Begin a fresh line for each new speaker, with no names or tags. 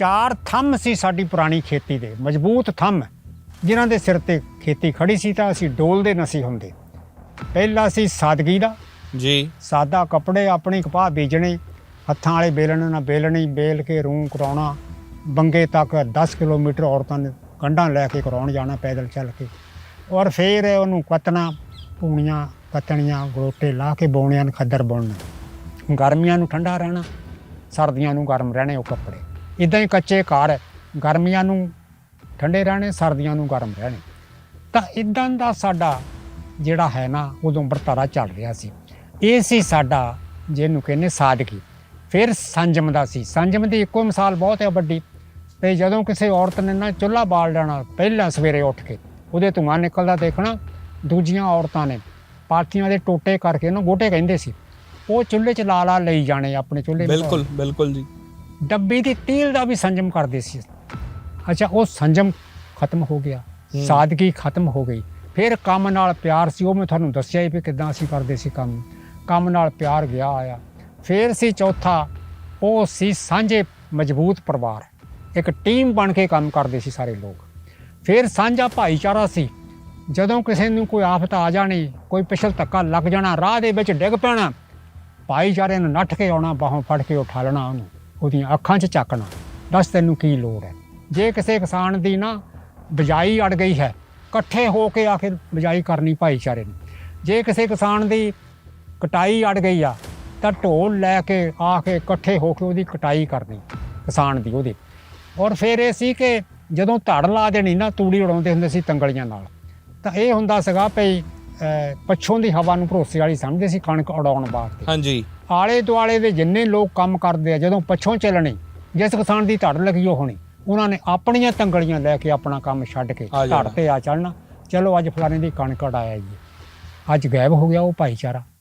ਚਾਰ ਥੰਮ ਸੀ ਸਾਡੀ ਪੁਰਾਣੀ ਖੇਤੀ ਦੇ ਮਜ਼ਬੂਤ ਥੰਮ। ਜਿਨ੍ਹਾਂ ਦੇ ਸਿਰ ਤੇ ਖੇਤੀ ਖੜੀ ਸੀ ਤਾਂ ਅਸੀਂ ਡੋਲਦੇ ਨਸੀ ਹੁੰਦੇ। ਪਹਿਲਾ ਸੀ ਸਾਦਗੀ ਦਾ।
ਜੀ।
ਸਾਦਾ ਕੱਪੜੇ ਆਪਣੇ ਕਪਾਹ ਬੀਜਣੇ ਹੱਥਾਂ ਵਾਲੇ ਬੇਲਣ ਨਾਲ ਬੇਲਣੀ ਬੇਲ ਕੇ ਰੂੰ ਕਰਾਉਣਾ। ਬੰਗੇ ਤੱਕ 10 ਕਿਲੋਮੀਟਰ ਔਰਤਾਂ ਨੇ ਕੰਢਾਂ ਲੈ ਕੇ ਕਰਾਉਣ ਜਾਣਾ ਪੈਦਲ ਚੱਲ ਕੇ। ਔਰ ਫੇਰ ਉਹਨੂੰ ਕੱਤਣਾ ਪੂਣੀਆਂ ਕੱਤਣੀਆਂ ਗੋਟੇ ਲਾ ਕੇ ਬੌਣਿਆਂ ਨੂੰ ਖੱਦਰ ਬੁਣਨਾ। ਗਰਮੀਆਂ ਨੂੰ ਠੰਡਾ ਰਹਿਣਾ ਸਰਦੀਆਂ ਨੂੰ ਗਰਮ ਰਹਿਣੇ ਉਹ ਕੱਪੜੇ। ਇਦਾਂ ਹੀ ਕੱਚੇ ਘਰ ਗਰਮੀਆਂ ਨੂੰ, ਠੰਡੇ ਰਹਿਣੇ, ਸਰਦੀਆਂ ਨੂੰ ਗਰਮ ਰਹਿਣੇ। ਤਾਂ ਇਦਾਂ ਦਾ ਸਾਡਾ ਜਿਹੜਾ ਹੈ ਨਾ, ਉਦੋਂ ਵਰਤਾਰਾ ਚੱਲ ਰਿਹਾ ਸੀ। ਇਹ ਸੀ ਸਾਡਾ, ਜਿਹਨੂੰ ਕਹਿੰਦੇ ਸਾਦਗੀ। ਫਿਰ ਸੰਜਮ ਦਾ ਸੀ। ਸੰਜਮ ਦੀ ਇੱਕੋ ਮਿਸਾਲ ਬਹੁਤ ਹੈ ਵੱਡੀ। ਤੇ ਜਦੋਂ ਕਿਸੇ ਔਰਤ ਨੇ ਨਾ ਚੁੱਲ੍ਹਾ ਬਾਲ ਲੈਣਾ, ਪਹਿਲਾਂ ਸਵੇਰੇ ਉੱਠ ਕੇ, ਉਹਦੇ ਧੂੰਆਂ ਨਿਕਲਦਾ ਦੇਖਣਾ, ਦੂਜੀਆਂ ਔਰਤਾਂ ਨੇ ਪਾਥੀਆਂ ਦੇ ਟੋਟੇ ਕਰਕੇ ਉਹਨੂੰ ਗੋਟੇ ਕਹਿੰਦੇ ਸੀ, ਉਹ ਚੁੱਲ੍ਹੇ 'ਚ ਲਾ ਲਾ ਲਈ ਜਾਣੇ ਆਪਣੇ ਚੁੱਲ੍ਹੇ
ਬਿਲਕੁਲ ਬਿਲਕੁਲ ਜੀ।
ਡੱਬੀ ਦੀ ਤੀਲ ਦਾ ਵੀ ਸੰਜਮ ਕਰਦੇ ਸੀ। ਅੱਛਾ ਉਹ ਸੰਜਮ ਖਤਮ ਹੋ ਗਿਆ। ਸਾਦਗੀ ਖਤਮ ਹੋ ਗਈ। ਫਿਰ ਕੰਮ ਨਾਲ ਪਿਆਰ ਸੀ। ਉਹ ਮੈਂ ਤੁਹਾਨੂੰ ਦੱਸਿਆ ਹੀ ਵੀ ਕਿਦਾਂ ਅਸੀਂ ਕਰਦੇ ਸੀ ਕੰਮ। ਕੰਮ ਨਾਲ ਪਿਆਰ ਗਿਆ ਆਇਆ। ਫਿਰ ਸੀ ਚੌਥਾ ਉਹ ਸੀ ਸਾਂਝੇ ਮਜ਼ਬੂਤ ਪਰਿਵਾਰ। ਇੱਕ ਟੀਮ ਬਣ ਕੇ ਕੰਮ ਕਰਦੇ ਸੀ ਸਾਰੇ ਲੋਕ। ਫਿਰ ਸਾਂਝਾ ਭਾਈਚਾਰਾ ਸੀ। ਜਦੋਂ ਕਿਸੇ ਨੂੰ ਕੋਈ ਆਫਤ ਆ ਜਾਣੀ ਕੋਈ ਪਿਛਲ ਧੱਕਾ ਲੱਗ ਜਾਣਾ ਰਾਹ ਦੇ ਵਿੱਚ ਡਿੱਗ ਪੈਣਾ ਭਾਈਚਾਰੇ ਨੂੰ ਨੱਠ ਕੇ ਆਉਣਾ ਬਾਹੋਂ ਫੜ ਕੇ ਉਠਾ ਲੈਣਾ ਉਹਨੂੰ। ਉਹਦੀਆਂ ਅੱਖਾਂ 'ਚ ਚੱਕਣਾ ਦੱਸ ਤੈਨੂੰ ਕੀ ਲੋੜ ਹੈ? ਜੇ ਕਿਸੇ ਕਿਸਾਨ ਦੀ ਨਾ ਬਜਾਈ ਅੜ ਗਈ ਹੈ ਇਕੱਠੇ ਹੋ ਕੇ ਆਖਿਰ ਬਜਾਈ ਕਰਨੀ ਭਾਈਚਾਰੇ ਨੂੰ। ਜੇ ਕਿਸੇ ਕਿਸਾਨ ਦੀ ਕਟਾਈ ਅੜ ਗਈ ਆ ਤਾਂ ਢੋਲ ਲੈ ਕੇ ਆ ਕੇ ਇਕੱਠੇ ਹੋ ਕੇ ਉਹਦੀ ਕਟਾਈ ਕਰਨੀ ਕਿਸਾਨ ਦੀ ਉਹਦੀ। ਔਰ ਫਿਰ ਇਹ ਸੀ ਕਿ ਜਦੋਂ ਧੜ ਲਾ ਦੇਣੀ ਨਾ ਤੂੜੀ ਉਡਾਉਂਦੇ ਹੁੰਦੇ ਸੀ ਤੰਗਲੀਆਂ ਨਾਲ ਤਾਂ ਇਹ ਹੁੰਦਾ ਸੀਗਾ ਭਈ ਅਹ, ਪੱਛੋਂ ਦੀ ਹਵਾ ਨੂੰ ਭਰੋਸੇ ਵਾਲੀ ਸਮਝਦੇ ਸੀ ਕਣਕ ਉਡਾਉਣ ਵਾਸਤੇ।
ਹਾਂਜੀ।
ਆਲੇ ਦੁਆਲੇ ਦੇ ਜਿੰਨੇ ਲੋਕ ਕੰਮ ਕਰਦੇ ਆ ਜਦੋਂ ਪੱਛੋਂ ਚੱਲਣੀ ਜਿਸ ਕਿਸਾਨ ਦੀ ਧੜ ਲੱਗੀ ਉਹ ਹੋਣੀ ਉਹਨਾਂ ਨੇ ਆਪਣੀਆਂ ਤੰਗਲੀਆਂ ਲੈ ਕੇ ਆਪਣਾ ਕੰਮ ਛੱਡ ਕੇ ਧੜ। ਤੇ ਆ ਚੜਨਾ ਚਲੋ ਅੱਜ ਫਲਾਣੇ ਦੀ ਕਣਕ ਉਡਾਇਆ ਜੀ। ਅੱਜ ਗਾਇਬ ਹੋ ਗਿਆ ਉਹ ਭਾਈਚਾਰਾ।